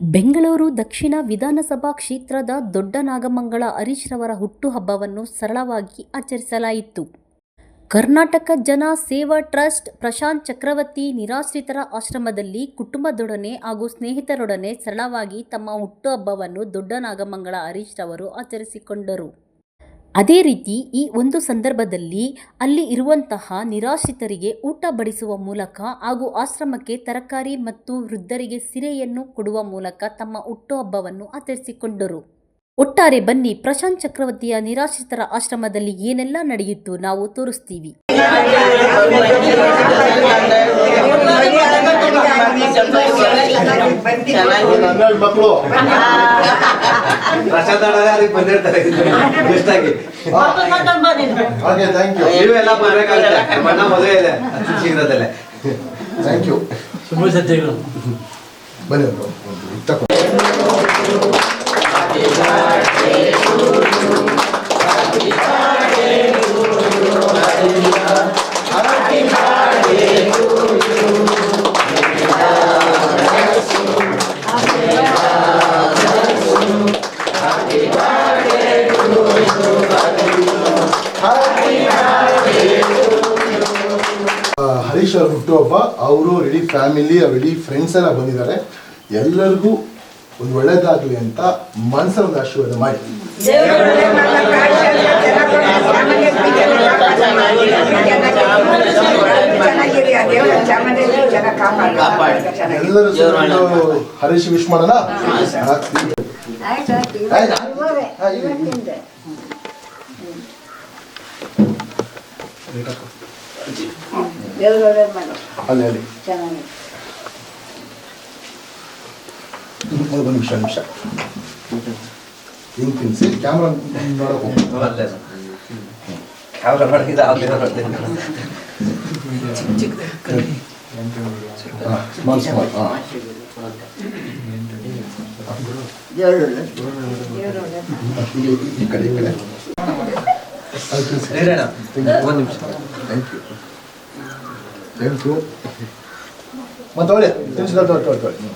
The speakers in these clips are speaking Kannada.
ಬೆಂಗಳೂರು ದಕ್ಷಿಣ ವಿಧಾನಸಭಾ ಕ್ಷೇತ್ರದ ದೊಡ್ಡ ನಾಗಮಂಗಲ ಹರೀಶ್ರವರ ಹುಟ್ಟುಹಬ್ಬವನ್ನು ಸರಳವಾಗಿ ಆಚರಿಸಲಾಯಿತು. ಕರ್ನಾಟಕ ಜನ ಸೇವಾ ಟ್ರಸ್ಟ್ ಪ್ರಶಾಂತ್ ಚಕ್ರವರ್ತಿ ನಿರಾಶ್ರಿತರ ಆಶ್ರಮದಲ್ಲಿ ಕುಟುಂಬದೊಡನೆ ಹಾಗೂ ಸ್ನೇಹಿತರೊಡನೆ ಸರಳವಾಗಿ ತಮ್ಮ ಹುಟ್ಟುಹಬ್ಬವನ್ನು ದೊಡ್ಡ ನಾಗಮಂಗಳ ಹರೀಶ್ರವರು ಆಚರಿಸಿಕೊಂಡರು. ಅದೇ ರೀತಿ ಈ ಒಂದು ಸಂದರ್ಭದಲ್ಲಿ ಅಲ್ಲಿ ಇರುವಂತಹ ನಿರಾಶ್ರಿತರಿಗೆ ಊಟ ಬಡಿಸುವ ಮೂಲಕ ಹಾಗೂ ಆಶ್ರಮಕ್ಕೆ ತರಕಾರಿ ಮತ್ತು ವೃದ್ಧರಿಗೆ ಸಿರೆಯನ್ನು ಕೊಡುವ ಮೂಲಕ ತಮ್ಮ ಹುಟ್ಟುಹಬ್ಬವನ್ನು ಆಚರಿಸಿಕೊಂಡರು. ಒಟ್ಟಾರೆ ಬನ್ನಿ, ಪ್ರಶಾಂತ್ ಚಕ್ರವರ್ತಿಯ ನಿರಾಶ್ರಿತರ ಆಶ್ರಮದಲ್ಲಿ ಏನೆಲ್ಲ ನಡೆಯಿತು ನಾವು ತೋರಿಸ್ತೀವಿ. ಮಕ್ಕಳು ಓಕೆ ಥ್ಯಾಂಕ್ ಯು ನೀವು ಎಲ್ಲ ಬರ್ಬೇಕಾಗುತ್ತೆ ನಮ್ಮ ಅಣ್ಣ ಮದುವೆ ಇದೆ ಅತಿ ಶೀಘ್ರದಲ್ಲೇ ಥ್ಯಾಂಕ್ ಯು ಬನ್ನಿ ಅವರು ಫ್ಯಾಮಿಲಿ ಇಡೀ ಫ್ರೆಂಡ್ಸ್ ಎಲ್ಲ ಬಂದಿದ್ದಾರೆ. ಎಲ್ಲರಿಗೂ ಒಂದು ಒಳ್ಳೇದಾಗ್ಲಿ ಅಂತ ಮನಸ್ಸಲ್ಲಿ ಒಂದು ಆಶೀರ್ವಾದ ಮಾಡಿ. ಎಲ್ಲರೂ ಹರೀಶ್ ವಿಶ್. ಅಲ್ಲಿ ಅಲ್ಲಿ. ಒಂದು ಒಂದು ನಿಮಿಷ ನಿಮಿಷ. ಹಿಂಗೆ ತಿನ್ಸಿ. ಕ್ಯಾಮ್ರಾ ನೋಡಕ್. ಅಲ್ಲೇ. ಕ್ಯಾಮ್ರಾ ಅಲ್ಲಿ ಸ್ಮಾಲ್ ಸ್ಮಾಲ್ ಹಾಂ ಈ ಕಡೆ ಈ ಕಡೆ. ಒಂದು ನಿಮಿಷ. ಥ್ಯಾಂಕ್ ಯು ಥ್ಯಾಂಕ್ ಯು ಮತ್ತೆ ಒಳ್ಳೆ ತಿನ್ಸಿ ತೊಗೊಳ್ಳಿ, ತೊಗೊಳ್ಳಿ,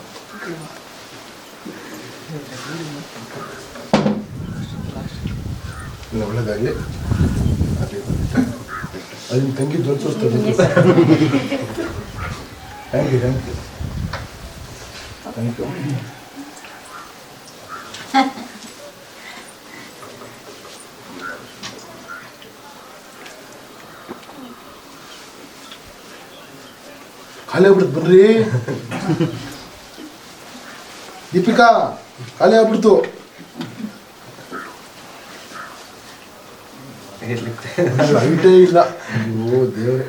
ಅದನ್ನ ತಂಗಿ thank you thank you thank you ಖಾಲಿ ಆಗ್ಬಿಡ್ತು ಬನ್ರಿ. ದೀಪಿಕಾ ಖಾಲಿ ಆಗ್ಬಿಡ್ತು. ಲೈಟೇ ಇಲ್ಲ ಓ ದೇವ್ರೆ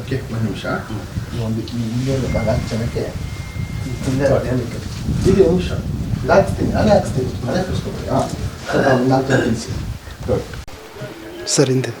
ಓಕೆ ಒಂದು ನಿಮಿಷ ಒಂದು ಹಿಂದೆ ನಾಲ್ಕು ಜನಕ್ಕೆ ಒಂದು ನಿಮಿಷ ಹಾಕ್ಸ್ತೀನಿ ಅಲ್ಲೇ ಹಾಕ್ಸ್ತೀನಿ ನಾನೇ ಕಳಿಸ್ಕೊಡ್ತೀನಿ ಹಾಂ ನಾಲ್ಕು ಜನ ನೋಡಿ ಸರ್ ಹಿಂದೆ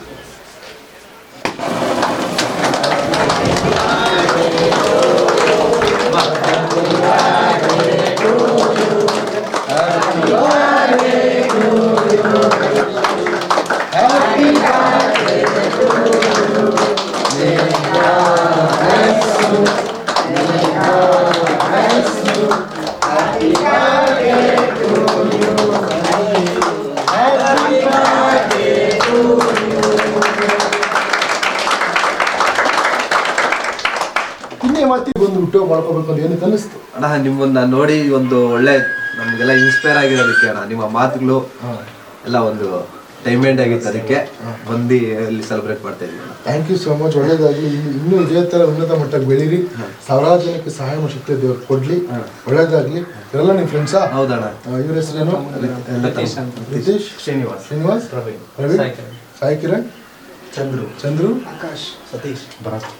ಬಿಟ್ಟು ಮಾಡ್ಕೋಬೇಕು ಅಂತ ಏನಕ್ಕೆ ಅನ್ನಿಸ್ತು? ಅಣ್ಣ ನಿಮ್ಮನ್ನ ನೋಡಿ ಒಂದು ಒಳ್ಳೆ ನಮಗೆಲ್ಲ ಇನ್ಸ್ಪೈರ್ ಆಗಿರೋದಕ್ಕೆ ಅಣ್ಣ ನಿಮ್ಮ ಮಾತುಗಳು ಎಲ್ಲ ಒಂದು ಟೈಮೆಂಡ್ ಆಗಿತ್ತು ಅದಕ್ಕೆ ಬಂದು ಅಲ್ಲಿ ಸೆಲೆಬ್ರೇಟ್ ಮಾಡ್ತಾ ಇದ್ದೀವಿ. ಥ್ಯಾಂಕ್ ಯು ಸೋ ಮಚ್ ಒಳ್ಳೇದಾಗಲಿ. ಇನ್ನೂ ಇದೇ ಥರ ಉನ್ನತ ಮಟ್ಟಕ್ಕೆ ಬೆಳೀರಿ. ಸಾವಿರಾರು ಜನಕ್ಕೆ ಸಹಾಯ ಮಾಡೋ ಶಕ್ತಿ ದೇವ್ರು ಕೊಡ್ಲಿ. ಒಳ್ಳೇದಾಗಲಿ. ಇವರೆಲ್ಲ ನಿಮ್ಮ ಫ್ರೆಂಡ್ಸಾ ಹೌದಣ್ಣ. ಇವ್ರ ಹೆಸರೇನು? ನಿತೀಶ್ ಶ್ರೀನಿವಾಸ್. ಶ್ರೀನಿವಾಸ್? ರವಿ ರವಿ ಸಾಯಿ ಕಿರಣ್. ಚಂದ್ರು. ಚಂದ್ರು? ಆಕಾಶ್. ಸತೀಶ್. ಭರತ್.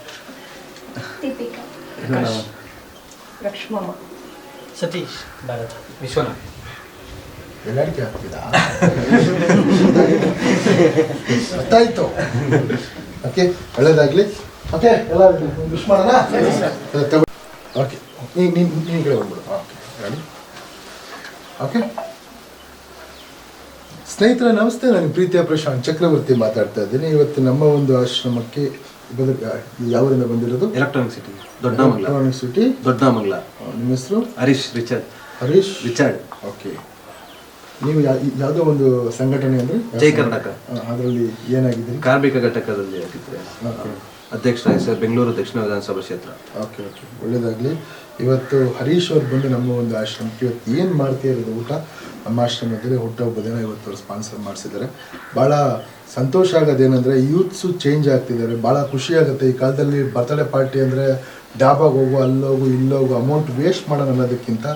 ಸತೀಶ್ ಭಾರತ್. ವಿಶ್ವನಾಥ್. ಎಲ್ಲಾಡಿಕೆ ಆಗ್ತಿದಾ ಗೊತ್ತಾಯ್ತು ಓಕೆ ಒಳ್ಳೇದಾಗಲಿ ಓಕೆ ಎಲ್ಲ ವಿಶ್ ಮಾಡೋಣ ಓಕೆ ಈಗ ನೀನು ನೀನು ಬಂದ್ಬಿಡು ಓಕೆ ಓಕೆ ಸ್ನೇಹಿತರೆ ನಮಸ್ತೆ ನಾನು ಪ್ರೀತಿಯ ಪ್ರಶಾಂತ್ ಚಕ್ರವರ್ತಿ ಮಾತಾಡ್ತಾ ಇದ್ದೀನಿ ಇವತ್ತು ನಮ್ಮ ಒಂದು ಆಶ್ರಮಕ್ಕೆ ಯಾವರಿಂದ ಬಂದಿರೋದು Electronic City Doddamangala Electronic City Doddamangala ನಿಮ್ಮ ಹೆಸರು Harish Richard Harish Richard okay ನೀವು ಯಾವುದೋ ಒಂದು ಸಂಘಟನೆ ಅಂದರೆ ಜೈ ಕರ್ನಾಟಕ. ಅದರಲ್ಲಿ ಏನಾಗಿದೆ ಕಾರ್ಮಿಕ ಘಟಕದಲ್ಲಿ ಆಗಿದ್ದೆ ಅಧ್ಯಕ್ಷ ಸರ್ ಬೆಂಗಳೂರು ದಕ್ಷಿಣ ವಿಧಾನಸಭಾ ಕ್ಷೇತ್ರ. Okay okay. ಒಳ್ಳೇದಾಗಲಿ. ಇವತ್ತು ಹರೀಶ್ ಅವ್ರು ಬಂದು ನಮ್ಮ ಒಂದು ಆಶ್ರಮಕ್ಕೆ ಇವತ್ತು ಏನು ಮಾಡ್ತೀಯ ಇರೋದು ಊಟ? ನಮ್ಮ ಆಶ್ರಮದಲ್ಲಿ ಹುಟ್ಟುಹಬ್ಬ ದಿನ ಇವತ್ತು ಅವರು ಸ್ಪಾನ್ಸರ್ ಮಾಡಿಸಿದ್ದಾರೆ. ಭಾಳ ಸಂತೋಷ ಆಗೋದೇನೆಂದರೆ ಯೂತ್ಸು ಚೇಂಜ್ ಆಗ್ತಿದ್ದಾರೆ. ಭಾಳ ಖುಷಿ ಆಗುತ್ತೆ. ಈ ಕಾಲದಲ್ಲಿ ಬರ್ತಡೇ ಪಾರ್ಟಿ ಅಂದರೆ ಡಾಬಾಗೆ ಹೋಗು ಅಲ್ಲೋಗು ಇಲ್ಲೋಗು ಅಮೌಂಟ್ ವೇಸ್ಟ್ ಮಾಡೋಣ ಅನ್ನೋದಕ್ಕಿಂತ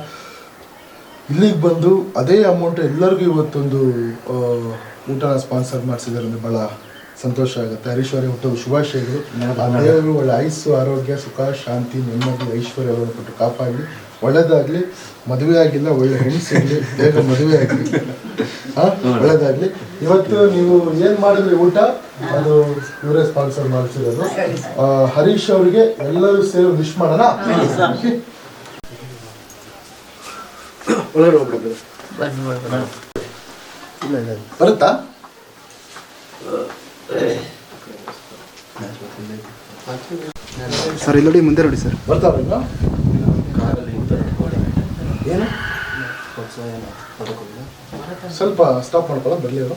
ಇಲ್ಲಿಗೆ ಬಂದು ಅದೇ ಅಮೌಂಟ್ ಎಲ್ಲರಿಗೂ ಇವತ್ತೊಂದು ಊಟ ಊಟನ ಸ್ಪಾನ್ಸರ್ ಮಾಡಿಸಿದ್ದಾರೆ ಅಂದರೆ ಭಾಳ ಸಂತೋಷ ಆಗುತ್ತೆ. ಹರೀಶ್ ಅವರಿಗೆ ಹುಟ್ಟುವ ಶುಭಾಶಯಗಳು ಆ ದೇವರು ಒಳ್ಳೆ ಆಯುಸ್ಸು ಆರೋಗ್ಯ ಸುಖ ಶಾಂತಿ ನೆಮ್ಮದಿ ಐಶ್ವರ್ಯ ಅವರನ್ನು ಕೊಟ್ಟು ಕಾಪಾಡಲಿ ಒಳ್ಳೇದಾಗಲಿ ಮದುವೆ ಆಗಿಲ್ಲ ಒಳ್ಳೆ ಹೆಣ್ಣು ಸಿಗಲಿ ಬೇಗ ಮದುವೆ ಆಗಲಿ. ಹಾಂ? ಒಳ್ಳೇದಾಗಲಿ. ಇವತ್ತು ನೀವು ಏನು ಮಾಡಿದ್ರಿ ಊಟ? ಅದು ಇವರೇ ಸ್ಪಾನ್ಸರ್ ಮಾಡಿಸಿರೋದು. ಹರೀಶ್ ಅವರಿಗೆ ಎಲ್ಲರೂ ಸೇರಿ ವಿಶ್ ಮಾಡೋಣ? ಒಳಗಡೆ ಇಲ್ಲ ಬರುತ್ತಾ? ಸರ್ ಇಲ್ಲಿ ನೋಡಿ ಮುಂದೆ ನೋಡಿ ಸರ್. ಬರ್ತಾವ ಏನು? ಸ್ವಲ್ಪ ಸ್ಟಾಪ್ ಮಾಡ್ಕೊಳ್ಳ ಬರಲಿ ಅವರು.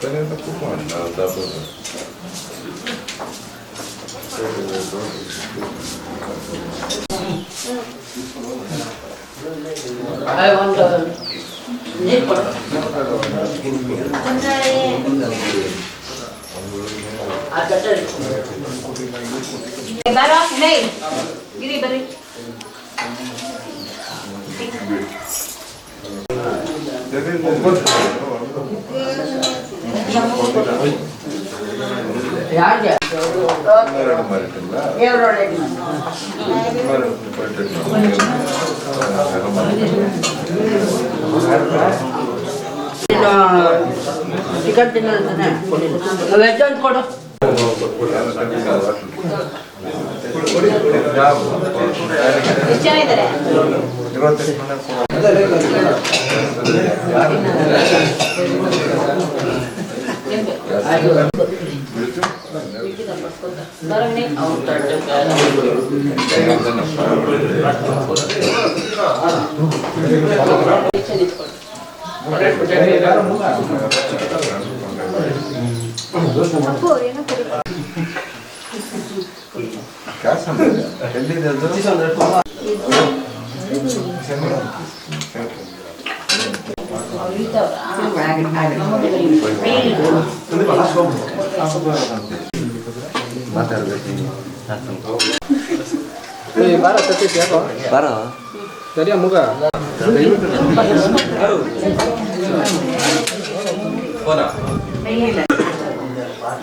Tereza Cubana. Não, dá pra ver. I want the nipple. I got it. Get that off me. Veg ಅಂತ ಕೊಡು. ಎಷ್ಟು ಜನ ಇದ್ದಾರೆ ಬರೋ ಅಪ್ಪು ಮತ್ತೊಂದು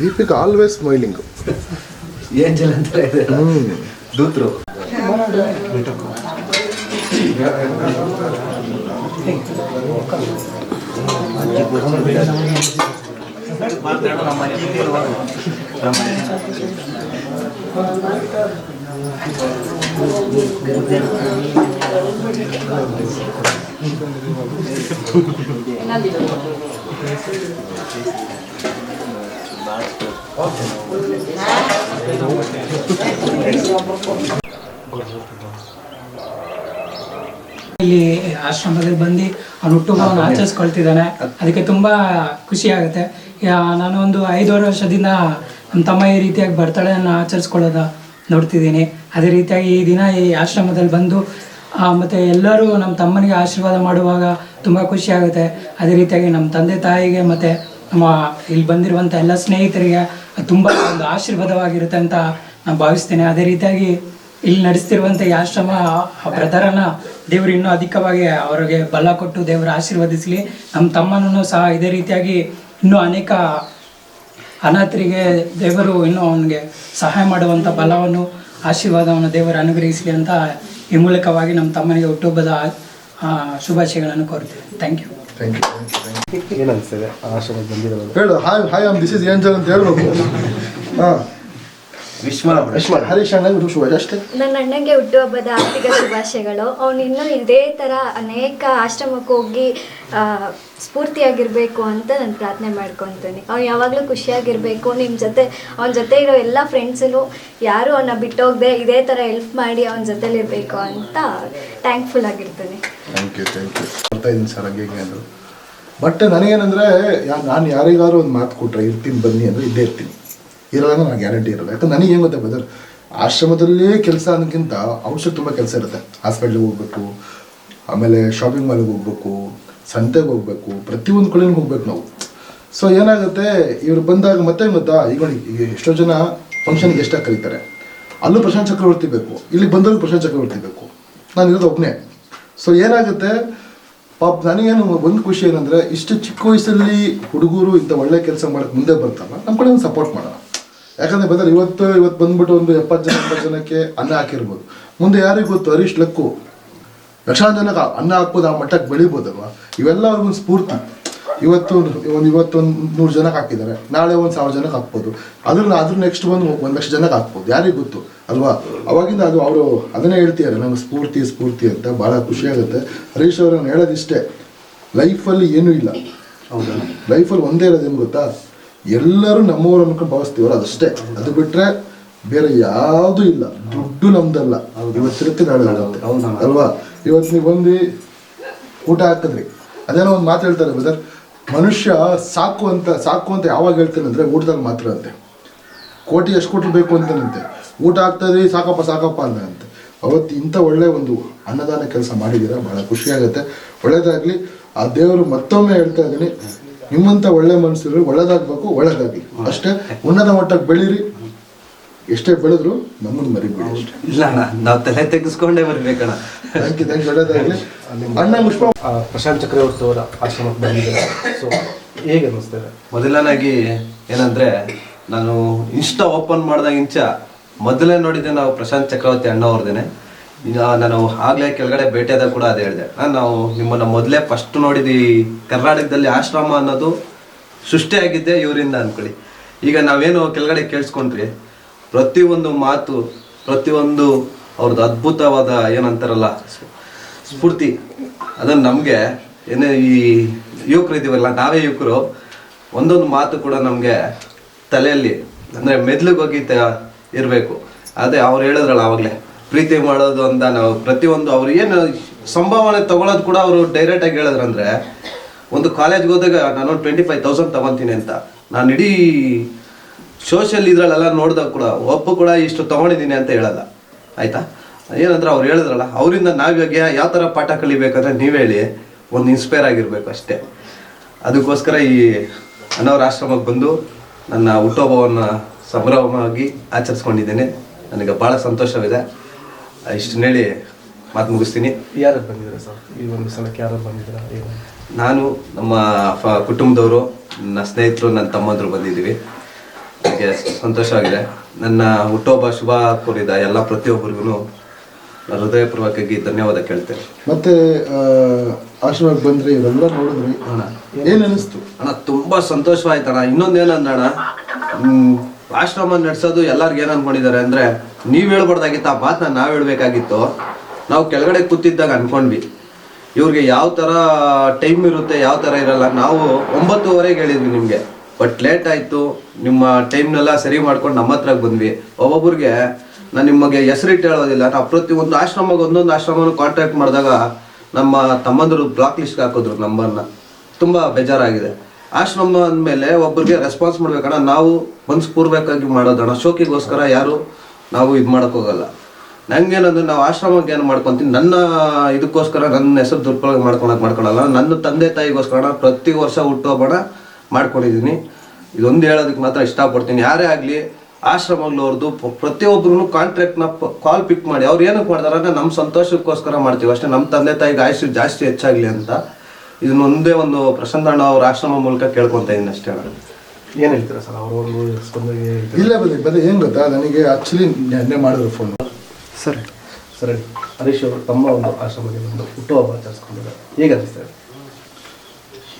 ದೀಪಿಕ್ ಆಲ್ವೇಸ್ ಸ್ಮೈಲಿಂಗ್ ಏಂಜಲ್ ಅಂತ ಇದೆ ದೂತ್ರು. ಇಲ್ಲಿ ಆಶ್ರಮದಲ್ಲಿ ಬಂದು ಅವ್ನು ಹುಟ್ಟುಹಬ್ಬವನ್ನು ಆಚರಿಸ್ಕೊಳ್ತಿದ್ದಾನೆ. ಅದಕ್ಕೆ ತುಂಬ ಖುಷಿ ಆಗುತ್ತೆ. ನಾನು ಒಂದು ಐದೂವರೆ ವರ್ಷದಿಂದ ನಮ್ಮ ತಮ್ಮ ಈ ರೀತಿಯಾಗಿ ಬರ್ತಡೆಯನ್ನು ಆಚರಿಸ್ಕೊಳ್ಳೋದ ನೋಡ್ತಿದ್ದೀನಿ. ಅದೇ ರೀತಿಯಾಗಿ ಈ ದಿನ ಈ ಆಶ್ರಮದಲ್ಲಿ ಬಂದು ಮತ್ತು ಮತ್ತೆ ಎಲ್ಲರೂ ನಮ್ಮ ತಮ್ಮನಿಗೆ ಆಶೀರ್ವಾದ ಮಾಡುವಾಗ ತುಂಬ ಖುಷಿ ಆಗುತ್ತೆ. ಅದೇ ರೀತಿಯಾಗಿ ನಮ್ಮ ತಂದೆ ತಾಯಿಗೆ ಮತ್ತು ನಮ್ಮ ಇಲ್ಲಿ ಬಂದಿರುವಂಥ ಎಲ್ಲ ಸ್ನೇಹಿತರಿಗೆ ತುಂಬ ಒಂದು ಆಶೀರ್ವಾದವಾಗಿರುತ್ತೆ ಅಂತ ನಾನು ಭಾವಿಸ್ತೇನೆ. ಅದೇ ರೀತಿಯಾಗಿ ಇಲ್ಲಿ ನಡೆಸ್ತಿರುವಂಥ ಈ ಆಶ್ರಮ ಬ್ರದರನ್ನ ದೇವರು ಇನ್ನೂ ಅಧಿಕವಾಗಿ ಅವರಿಗೆ ಬಲ ಕೊಟ್ಟು ದೇವರು ಆಶೀರ್ವದಿಸಲಿ. ನಮ್ಮ ತಮ್ಮನೂ ಸಹ ಇದೇ ರೀತಿಯಾಗಿ ಇನ್ನೂ ಅನೇಕ ಅನಾಥರಿಗೆ ದೇವರು ಇನ್ನೂ ಅವನಿಗೆ ಸಹಾಯ ಮಾಡುವಂಥ ಬಲವನ್ನು, ಆಶೀರ್ವಾದವನ್ನು ದೇವರು ಅನುಗ್ರಹಿಸಲಿ ಅಂತ ಈ ಮೂಲಕವಾಗಿ ನಮ್ಮ ತಮ್ಮನಿಗೆ ಹುಟ್ಟುಹಬ್ಬದ ಶುಭಾಶಯಗಳನ್ನು ಕೋರ್ತೀವಿ thank you thank you thank you ಏನು ಅನಿಸ್ತದೆ? ಆಶ್ರಮಕ್ಕೆ ಬಂದಿರೋದು? ಹೇಳು hi hi I'm this is Angel ಅಂತ ಹೇಳ್ಬೇಕು. ಹಾಂ. ವಿಶ್ವ ಹರೀಶ್ ಅಣ್ಣ ಶುಭ ಅಷ್ಟೇ ನನ್ನ ಅಣ್ಣಂಗೆ ಹುಟ್ಟುಹಬ್ಬದ ಆರ್ಥಿಕ ಶುಭಾಶಯಗಳು. ಅವನು ಇನ್ನೂ ಇದೇ ಥರ ಅನೇಕ ಆಶ್ರಮಕ್ಕೆ ಹೋಗಿ ಆ, ಸ್ಫೂರ್ತಿಯಾಗಿರಬೇಕು ಅಂತ ನಾನು ಪ್ರಾರ್ಥನೆ ಮಾಡ್ಕೊತೀನಿ. ಅವ್ನು ಯಾವಾಗಲೂ ಖುಷಿಯಾಗಿರಬೇಕು. ನಿಮ್ಮ ಜೊತೆ ಅವನ ಜೊತೆ ಇರೋ ಎಲ್ಲ ಫ್ರೆಂಡ್ಸೂ ಯಾರು ಅವನ್ನ ಬಿಟ್ಟೋಗದೆ ಇದೇ ಥರ ಹೆಲ್ಪ್ ಮಾಡಿ ಅವನ ಜೊತೆಲಿರಬೇಕು ಅಂತ ಥ್ಯಾಂಕ್ಫುಲ್ ಆಗಿರ್ತೀನಿ. ಥ್ಯಾಂಕ್ ಯು ಥ್ಯಾಂಕ್ ಯು ಬರ್ತಾ ಇದ್ದೀನಿ ಸರ್ ಹಂಗೆ ಹಿಂಗೆ ಅಂದರು ಬಟ್ ನನಗೇನಂದ್ರೆ ನಾನು ಯಾರಿಗಾರು ಒಂದು ಮಾತು ಕೊಟ್ಟರೆ ಇರ್ತೀನಿ ಬನ್ನಿ ಅಂದರೆ ಇದ್ದೇ ಇರ್ತೀನಿ. ಇರಲ್ಲ ನನಗೆ ನಾನು ಗ್ಯಾರಂಟಿ ಇರಲ್ಲ. ಯಾಕಂದ್ರೆ ನನಗೆ ಏನು ಗೊತ್ತೆ ಬ್ರದರ್ ಆಶ್ರಮದಲ್ಲೇ ಕೆಲಸ ಅನ್ನೋಕ್ಕಿಂತ ಅವಶ್ಯಕ ತುಂಬ ಕೆಲಸ ಇರುತ್ತೆ. ಹಾಸ್ಪಿಟ್ಲಿಗೆ ಹೋಗ್ಬೇಕು, ಆಮೇಲೆ ಶಾಪಿಂಗ್ ಮಾಲ್ಗೆ ಹೋಗ್ಬೇಕು, ಸಂತೆಗೆ ಹೋಗ್ಬೇಕು, ಪ್ರತಿಯೊಂದು ಕಡೆನೂ ಹೋಗ್ಬೇಕು ನಾವು. ಸೊ ಏನಾಗುತ್ತೆ, ಇವ್ರು ಬಂದಾಗ ಮತ್ತೆ ಗೊತ್ತಾ, ಈಗ ಈಗ ಎಷ್ಟೋ ಜನ ಫಂಕ್ಷನ್ಗೆ ಎಷ್ಟಾಗಿ ಕರೀತಾರೆ. ಅಲ್ಲೂ ಪ್ರಶಾಂತ್ ಚಕ್ರವರ್ತಿ ಬೇಕು, ಇಲ್ಲಿಗೆ ಬಂದವರು ಪ್ರಶಾಂತ್ ಚಕ್ರವರ್ತಿ ಬೇಕು. ನಾನು ಇರೋದು ಒಬ್ಬನೇ ಸೊ ಏನಾಗುತ್ತೆ, ಪಾಪ ನನಗೇನು ಒಂದು ಖುಷಿ ಏನಂದರೆ, ಇಷ್ಟು ಚಿಕ್ಕ ವಯಸ್ಸಲ್ಲಿ ಹುಡುಗರು ಇಂಥ ಒಳ್ಳೆ ಕೆಲಸ ಮಾಡೋಕ್ಕೆ ಮುಂದೆ ಬರ್ತಾರಲ್ಲ ನಮ್ಮ ಕಡೆ ಒಂದು ಸಪೋರ್ಟ್ ಮಾಡೋಣ. ಯಾಕಂದರೆ ಬದಲು ಇವತ್ತು ಇವತ್ತು ಬಂದ್ಬಿಟ್ಟು ಒಂದು ಎಪ್ಪತ್ತು ಜನ ಎಂಬತ್ತು ಜನಕ್ಕೆ ಅನ್ನ ಹಾಕಿರ್ಬೋದು. ಮುಂದೆ ಯಾರಿಗೂ ಗೊತ್ತು? ಹರೀಶ್ ಲಕ್ಕು. ಲಕ್ಷಾಂತರ ಜನಕ್ಕೆ ಅನ್ನ ಹಾಕ್ಬೋದು ಆ ಮಟ್ಟಕ್ಕೆ ಬೆಳಿಬೋದಲ್ವಾ? ಇವೆಲ್ಲ ಅವ್ರಿಗೊಂದು ಸ್ಫೂರ್ತಿ. ಇವತ್ತು ಒಂದು ಇವತ್ತೊಂದು ನೂರು ಜನಕ್ಕೆ ಹಾಕಿದ್ದಾರೆ. ನಾಳೆ ಒಂದು ಸಾವಿರ ಜನಕ್ಕೆ ಹಾಕ್ಬೋದು. ಅದ್ರ ಅದ್ರ ನೆಕ್ಸ್ಟ್ ಒಂದು ಒಂದು ಲಕ್ಷ ಜನಕ್ಕೆ ಹಾಕ್ಬೋದು. ಯಾರಿಗೆ ಗೊತ್ತು? ಅಲ್ವಾ? ಅವಾಗಿಂದ ಅದು ಅವರು ಅದನ್ನೇ ಹೇಳ್ತಿದ್ದಾರೆ. ನಮ್ಗೆ ಸ್ಫೂರ್ತಿ ಸ್ಫೂರ್ತಿ ಅಂತ ಭಾಳ ಖುಷಿಯಾಗುತ್ತೆ ಹರೀಶ್ ಅವ್ರನ್ನ ನಾನು ಹೇಳೋದಿಷ್ಟೇ ಲೈಫಲ್ಲಿ ಏನೂ ಇಲ್ಲ. ಹೌದಾ? ಲೈಫಲ್ಲಿ ಒಂದೇ ಇರೋದೇನು ಗೊತ್ತಾ? ಎಲ್ಲರೂ ನಮ್ಮವರು ಅನ್ಕೊಂಡು ಭಾವಿಸ್ತೀವಲ್ಲ ಅದಷ್ಟೇ. ಅದು ಬಿಟ್ರೆ ಬೇರೆ ಯಾವುದು ಇಲ್ಲ. ದುಡ್ಡು ನಮ್ದಲ್ಲ. ಇವತ್ತಿರುತ್ತೆ ನಾಳೆ ಅಲ್ವಾ? ಇವತ್ತು ನೀವು ಬಂದು ಊಟ ಹಾಕಿದ್ರಿ. ಅದೇನೋ ಒಂದು ಮಾತು ಹೇಳ್ತಾರೆ ಬ್ರದರ್. ಮನುಷ್ಯ ಸಾಕು ಅಂತ ಸಾಕು ಅಂತ ಯಾವಾಗ ಹೇಳ್ತಾನೆ ಅಂದರೆ ಊಟದಲ್ಲಿ ಮಾತ್ರ ಅಂತೆ. ಕೋಟಿ ಎಷ್ಟು ಕೊಟ್ಟರು ಬೇಕು ಅಂತಾನಂತೆ. ಊಟ ಆಗ್ತದೆ ಸಾಕಪ್ಪ ಸಾಕಪ್ಪ ಅಂದ ಅಂತೆ. ಅವತ್ತು ಇಂಥ ಒಳ್ಳೆ ಒಂದು ಅನ್ನದಾನ ಕೆಲಸ ಮಾಡಿದ್ದೀರಾ? ಭಾಳ ಖುಷಿಯಾಗುತ್ತೆ ಒಳ್ಳೆಯದಾಗಲಿ ಆ ದೇವರು ಮತ್ತೊಮ್ಮೆ ಹೇಳ್ತಾ ಇದ್ದೀನಿ. ನಿಮ್ಮಂಥ ಒಳ್ಳೆ ಮನಸ್ಸಿರು ಒಳ್ಳೇದಾಗಬೇಕು ಒಳ್ಳೇದಾಗಲಿ. ಅಷ್ಟೇ ಉನ್ನತ ಮಟ್ಟಕ್ಕೆ ಬೆಳೀರಿ. ಎಷ್ಟೇ ಬೆಳೆದ್ರು ನಮ್ಮನ್ನು ಮರಿಬೇಡಿ ಅಷ್ಟೇ. ಇಲ್ಲ ಅಣ್ಣ ನಾವು ತಲೆ ತೆಗೆಸ್ಕೊಂಡೇ ಬರ್ಬೇಕಣ್ಣ ಥ್ಯಾಂಕ್ ಯು ಥ್ಯಾಂಕ್ ಒಳ್ಳೇದಾಗಲಿ. ಅಣ್ಣ ಮುಷ್ಪ ಪ್ರಶಾಂತ್ ಚಕ್ರವರ್ತಿ ಅವರ ಆಶ್ರಮಕ್ಕೆ ಬಂದಿದ್ದಾರೆ ಸೊ ಹೇಗೆ ಅನ್ನಿಸ್ತದೆ? ಮೊದಲನಾಗಿ ಏನಂದ್ರೆ ನಾನು ಇನ್ಸ್ಟಾ ಓಪನ್ ಮಾಡಿದಾಗ ಇಂಚ ಮೊದಲೇ ನೋಡಿದ್ದೆ ನಾವು ಪ್ರಶಾಂತ್ ಚಕ್ರವರ್ತಿ ಅಣ್ಣ ಅವ್ರದೇನೆ ನಾನು ಆಗ್ಲೇ ಕೆಳಗಡೆ ಭೇಟಿಯಾದಾಗ ಕೂಡ ಅದೇ ಹೇಳಿದೆ. ನಾವು ನಿಮ್ಮನ್ನ ಮೊದಲೇ ಫಸ್ಟ್ ನೋಡಿದ್ವಿ ಕರ್ನಾಟಕದಲ್ಲಿ ಆಶ್ರಮ ಅನ್ನೋದು ಸೃಷ್ಟಿಯಾಗಿದ್ದೆ ಇವರಿಂದ ಅನ್ಕೊಳ್ಳಿ. ಈಗ ನಾವೇನು ಕೆಳಗಡೆ ಕೇಳಿಸ್ಕೊಂಡ್ರಿ ಪ್ರತಿಯೊಂದು ಮಾತು, ಪ್ರತಿಯೊಂದು ಅವ್ರದ್ದು ಅದ್ಭುತವಾದ ಏನಂತಾರಲ್ಲ, ಸ್ಫೂರ್ತಿ, ಅದನ್ನು ನಮಗೆ ಏನೇ ಈ ಯುವಕರು ಇದೀವಲ್ಲ, ನಾವೇ ಯುವಕರು, ಒಂದೊಂದು ಮಾತು ಕೂಡ ನಮಗೆ ತಲೆಯಲ್ಲಿ, ಅಂದರೆ ಮೆದ್ಲಿಗೆ ಹೋಗಿ ಇರಬೇಕು. ಅದೇ ಅವ್ರು ಹೇಳಿದ್ರಲ್ಲ ಆವಾಗಲೇ. ಪ್ರೀತಿ ಮಾಡೋದು ಅಂತ ನಾವು ಪ್ರತಿಯೊಂದು ಅವ್ರು ಏನು ಸಂಭಾವನೆ ತಗೊಳ್ಳೋದು ಕೂಡ ಅವರು ಡೈರೆಕ್ಟಾಗಿ ಹೇಳಿದ್ರಂದ್ರೆ, ಒಂದು ಕಾಲೇಜ್ಗೆ ಹೋದಾಗ ನಾನು ಟ್ವೆಂಟಿ ಫೈವ್ ತೌಸಂಡ್ ತಗೊತೀನಿ ಅಂತ. ನಾನು ಇಡೀ ಸೋಷಿಯಲ್ ಇದ್ರಲ್ಲೆಲ್ಲ ನೋಡಿದಾಗ ಕೂಡ ಒಪ್ಪು ಕೂಡ ಇಷ್ಟು ತಗೊಂಡಿದ್ದೀನಿ ಅಂತ ಹೇಳಲ್ಲ. ಆಯ್ತಾ? ಏನಂದ್ರೆ ಅವ್ರು ಹೇಳಿದ್ರಲ್ಲ, ಅವರಿಂದ ನಾವಿವಾಗ ಯಾವ ಥರ ಪಾಠ ಕಲಿಬೇಕಂದ್ರೆ ನೀವು ಹೇಳಿ, ಒಂದು ಇನ್ಸ್ಪೈರ್ ಆಗಿರ್ಬೇಕು ಅಷ್ಟೇ. ಅದಕ್ಕೋಸ್ಕರ ಈ ಅನ್ನೋರ ಆಶ್ರಮಕ್ಕೆ ಬಂದು ನನ್ನ ಹುಟ್ಟುಹಬ್ಬವನ್ನು ಸಂಭ್ರಮವಾಗಿ ಆಚರಿಸ್ಕೊಂಡಿದ್ದೇನೆ. ನನಗೆ ಭಾಳ ಸಂತೋಷವಿದೆ. ಇಷ್ಟು ಹೇಳಿ ಮಾತು ಮುಗಿಸ್ತೀನಿ. ಯಾರು ಬಂದಿದ್ರು ಸರ್? ಈ ಒಂದು ಸಲಕ್ಕೆ ಯಾರು ಬಂದಿದ್ದೀರಾ? ಏನು? ನಾನು ನಮ್ಮ ಫ- ಕುಟುಂಬದವರು ನನ್ನ ಸ್ನೇಹಿತರು ನನ್ನ ತಮ್ಮಂದರು ಬಂದಿದ್ದೀವಿ. ನನಗೆ ಸಂತೋಷವಾಗಿದೆ ನನ್ನ ಹುಟ್ಟುಹಬ್ಬ ಶುಭ ಕೋರಿದ ಎಲ್ಲ ಪ್ರತಿಯೊಬ್ಬರಿಗೂ ಹೃದಯಪೂರ್ವಕವಾಗಿ ಧನ್ಯವಾದ ಕೇಳ್ತೇನೆ. ಮತ್ತೆ ಆ, ಆಶ್ರಮಕ್ಕೆ ಬಂದ್ರಿ ಇವೆಲ್ಲ ನೋಡಿದ್ರಿ. ಏನ್ ಅನಿಸ್ತು? ಅಣ್ಣ ತುಂಬ ಸಂತೋಷವಾಯ್ತಣ್ಣ. ಇನ್ನೊಂದು ಏನಂದ್ರೆ ಅಣ್ಣ ಹ್ಮ್, ಆಶ್ರಮ ನಡೆಸೋದು ಎಲ್ಲರಿಗೂ ಏನು ಅನ್ಕೊಂಡಿದ್ದಾರೆ ಅಂದರೆ ನೀವು ಹೇಳ್ಬಾರ್ದಾಗಿತ್ತು, ಆ ಮಾತನ್ನ ನಾವು ಹೇಳ್ಬೇಕಾಗಿತ್ತು. ನಾವು ಕೆಳಗಡೆ ಕೂತಿದ್ದಾಗ ಅನ್ಕೊಂಡ್ವಿ. ಇವ್ರಿಗೆ ಯಾವ ಥರ ಟೈಮ್ ಇರುತ್ತೆ, ಯಾವ ಥರ ಇರಲ್ಲ, ನಾವು ಒಂಬತ್ತುವರೆಗೆ ಹೇಳಿದ್ವಿ ನಿಮಗೆ. ಬಟ್ ಲೇಟ್ ಆಯಿತು, ನಿಮ್ಮ ಟೈಮ್ನೆಲ್ಲ ಸರಿ ಮಾಡ್ಕೊಂಡು ನಮ್ಮ ಹತ್ರ ಬಂದ್ವಿ. ಒಬ್ಬೊಬ್ರಿಗೆ ನಾನು ನಿಮಗೆ ಹೆಸರಿಟ್ಟು ಹೇಳೋದಿಲ್ಲ, ನಾವು ಪ್ರತಿ ಒಂದು ಆಶ್ರಮಕ್ಕೆ ಒಂದೊಂದು ಆಶ್ರಮನ ಕಾಂಟ್ಯಾಕ್ಟ್ ಮಾಡಿದಾಗ ನಮ್ಮ ತಮ್ಮಂದರು ಬ್ಲಾಕ್ ಲಿಸ್ಟ್ಗೆ ಹಾಕಿದ್ರು ನಂಬರ್ನ ತುಂಬ ಬೇಜಾರಾಗಿದೆ. ಆಶ್ರಮ ಅಂದಮೇಲೆ ಒಬ್ಬರಿಗೆ ರೆಸ್ಪಾನ್ಸ್ ಮಾಡ್ಬೇಕಣ್ಣ ನಾವು ಮನಸ್ಪೂರ್ವಕವಾಗಿ ಮಾಡೋದಣ್ಣ ಶೋಕಿಗೋಸ್ಕರ ಯಾರು ನಾವು ಇದು ಹೋಗಲ್ಲ. ನಂಗೇನಂದ್ರೆ ನಾವು ಆಶ್ರಮಕ್ಕೆ ಏನು ಮಾಡ್ಕೊತೀನಿ ನನ್ನ ಇದಕ್ಕೋಸ್ಕರ ನನ್ನ ಹೆಸರು ದುರ್ಬಳಕೆ ಮಾಡ್ಕೊಳಕ್ಕೆ ಮಾಡ್ಕೊಳಲ್ಲ. ನನ್ನ ತಂದೆ ತಾಯಿಗೋಸ್ಕರ ಪ್ರತಿ ವರ್ಷ ಹುಟ್ಟುಹಬ್ಬನ ಮಾಡ್ಕೊಂಡಿದ್ದೀನಿ. ಇದೊಂದು ಹೇಳೋದಕ್ಕೆ ಮಾತ್ರ ಇಷ್ಟಪಡ್ತೀನಿ. ಯಾರೇ ಆಗಲಿ ಆಶ್ರಮಗಳವ್ರದ್ದು ಪ್ರತಿಯೊಬ್ಬರು ಕಾಂಟ್ರಾಕ್ಟ್ನ ಕಾಲ್ ಪಿಕ್ ಮಾಡಿ, ಅವ್ರು ಏನಕ್ಕೆ ಮಾಡ್ತಾರೆ ನಮ್ಮ ಸಂತೋಷಕ್ಕೋಸ್ಕರ ಮಾಡ್ತೀವಿ. ಅಷ್ಟೇ ನಮ್ಮ ತಂದೆ ತಾಯಿಗೆ ಆಯುಷ್ಯ ಜಾಸ್ತಿ ಹೆಚ್ಚಾಗಲಿ ಅಂತ ಇದನ್ನ ಒಂದೇ ಒಂದು ಪ್ರಸನ್ನ ಅಣ್ಣ ಅವ್ರ ಆಶ್ರಮ ಮೂಲಕ ಕೇಳ್ಕೊಂತ ಇದ್ದೀನಿ ಅಷ್ಟೇ ಏನು ಹೇಳ್ತೀರಾ ಸರ್? ಅವ್ರ ಒಂದು ಸ್ಪಂದನೆ ಇಲ್ಲ ಬನ್ನಿ ಬನ್ನಿ ಏನು ಗೊತ್ತಾ? ನನಗೆ ಆ್ಯಕ್ಚುಲಿ ನೆನ್ನೆ ಮಾಡಿದ್ರು ಫೋನ್ ಸರಿ. ಸರಿ ಹರೀಶ್ ಅವರು ತಮ್ಮ ಒಂದು ಆಶ್ರಮಕ್ಕೆ ಬಂದು ಹುಟ್ಟುಹಬ್ಬ ಆಚರಿಸ್ಕೊಂಡಿದ್ದಾರೆ. ಹೇಗೆ ಅನಿಸ್ತಾರೆ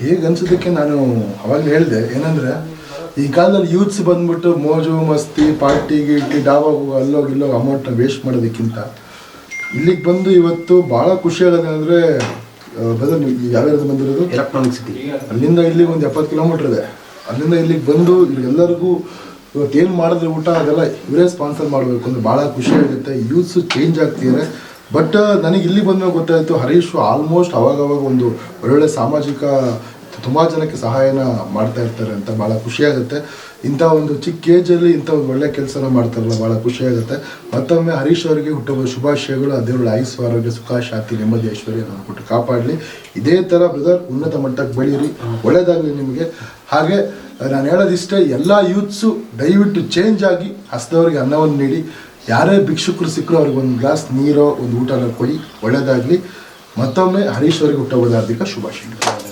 ಹೇಗೆ ಅನ್ಸೋದಕ್ಕೆ ನಾನು ಅವಾಗ ಹೇಳಿದೆ. ಏನಂದ್ರೆ ಈ ಕಾಲದಲ್ಲಿ ಯೂತ್ಸ್ ಬಂದ್ಬಿಟ್ಟು ಮೋಜು ಮಸ್ತಿ ಪಾರ್ಟಿ ಗಿಟ್ಟಿ ಡಾಬಾಗ ಅಲ್ಲೋಗಿ ಇಲ್ಲೋಗಿ ಅಮೌಂಟ್ನ ವೇಸ್ಟ್ ಮಾಡೋದಕ್ಕಿಂತ ಇಲ್ಲಿಗೆ ಬಂದು ಇವತ್ತು ಭಾಳ ಖುಷಿ ಆಗೋದು ಬದಲು ಯಾವ್ಯಾವ್ದು ಬಂದಿರೋದು? ಎಲೆಕ್ಟ್ರಾನಿಕ್ ಸಿಟಿ ಅಲ್ಲಿಂದ ಇಲ್ಲಿಗೆ ಒಂದು ಎಪ್ಪತ್ತು ಕಿಲೋಮೀಟ್ರ್ ಇದೆ. ಅಲ್ಲಿಂದ ಇಲ್ಲಿಗೆ ಬಂದು ಎಲ್ಲರಿಗೂ ಇವತ್ತು ಏನು ಮಾಡಿದ್ರೆ ಊಟ ಅದೆಲ್ಲ ಇವರೇ ಸ್ಪಾನ್ಸರ್ ಮಾಡಬೇಕು ಅಂದರೆ ಭಾಳ ಖುಷಿ ಆಗುತ್ತೆ. ಯೂತ್ಸು ಚೇಂಜ್ ಆಗ್ತಿದ್ದಾರೆ ಬಟ್ ನನಗೆ ಇಲ್ಲಿ ಬಂದಾಗ ಗೊತ್ತಾಯಿತು ಹರೀಶ್ ಆಲ್ಮೋಸ್ಟ್ ಅವಾಗವಾಗ ಒಂದು ಒಳ್ಳೊಳ್ಳೆ ಸಾಮಾಜಿಕ ತುಂಬ ಜನಕ್ಕೆ ಸಹಾಯನ ಮಾಡ್ತಾ ಇರ್ತಾರೆ ಅಂತ ಭಾಳ ಖುಷಿಯಾಗುತ್ತೆ ಇಂಥ ಒಂದು ಚಿಕ್ಕ ಏಜಲ್ಲಿ ಇಂಥ ಒಂದು ಒಳ್ಳೆ ಕೆಲಸನ ಮಾಡ್ತಾರಲ್ಲ ಭಾಳ ಖುಷಿಯಾಗುತ್ತೆ ಮತ್ತೊಮ್ಮೆ ಹರೀಶ್ ಅವರಿಗೆ ಹುಟ್ಟುವ ಶುಭಾಶಯಗಳು. ದೇವರ ಆಯುಸ್ಸು ಆರೋಗ್ಯ, ಸುಖ, ಶಾಂತಿ, ನೆಮ್ಮದಿ, ಐಶ್ವರ್ಯ ಕೊಟ್ಟು ಕಾಪಾಡಲಿ. ಇದೇ ಥರ ಬ್ರದರ್ ಉನ್ನತ ಮಟ್ಟಕ್ಕೆ ಬೆಳೀರಿ. ಒಳ್ಳೆಯದಾಗಲಿ ನಿಮಗೆ. ಹಾಗೆ, ನಾನು ಹೇಳೋದಿಷ್ಟೇ, ಎಲ್ಲ ಯೂತ್ಸು ದಯವಿಟ್ಟು ಚೇಂಜ್ ಆಗಿ ಹಸ್ದವರಿಗೆ ಅನ್ನವನ್ನು ನೀಡಿ. ಯಾರೇ ಭಿಕ್ಷುಕರು ಸಿಕ್ಕರು ಅವ್ರಿಗೆ ಒಂದು ಗ್ಲಾಸ್ ನೀರೋ, ಒಂದು ಊಟನ ಕೊಡಿ. ಒಳ್ಳೆಯದಾಗಲಿ ಮತ್ತೊಮ್ಮೆ ಹರೀಶ್ ಅವರಿಗೆ ಹುಟ್ಟುಹಬ್ಬದ ಹಾರ್ದಿಕ ಶುಭಾಶಯಗಳು.